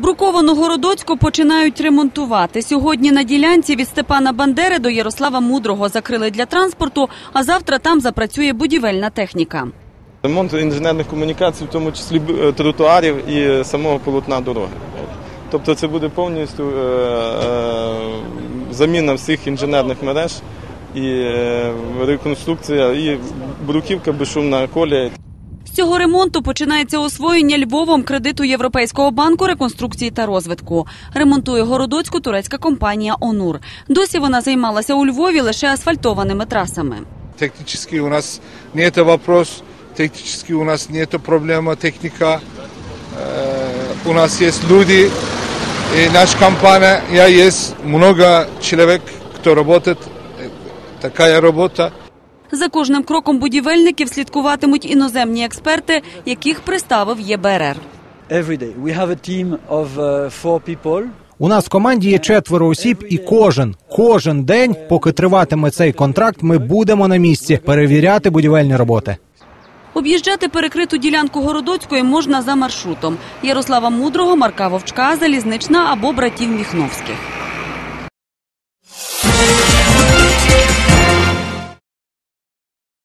Бруковану Городоцьку починають ремонтувати. Сьогодні на ділянці від Степана Бандери до Ярослава Мудрого закрили для транспорту, а завтра там запрацює будівельна техніка. Ремонт інженерних комунікацій, в тому числі е, тротуарів і самого полотна дороги. Тобто це буде повністю е, е, заміна всіх інженерних мереж і е, реконструкція, і бруківка безшумна колія. З цього ремонту починається освоєння Львовом кредиту Європейського банку реконструкції та розвитку. Ремонтує Городоцьку турецька компанія Онур. Досі вона займалася у Львові лише асфальтованими трасами. Технически у нас нет вопрос, технически у нас нет проблема техника. Э, У нас есть люди, и наша компания, я есть много человек, кто работает, э, такая работа. За кожним кроком будівельників слідкуватимуть іноземні експерти, яких приставив ЄБРР. uh. У нас в команді є четверо осіб, і кожен, кожен день, поки триватиме цей контракт, ми будемо на місці перевіряти будівельні роботи. Об'їжджати перекриту ділянку Городоцької можна за маршрутом Ярослава Мудрого, Марка Вовчка, Залізнична або братів Міхновських.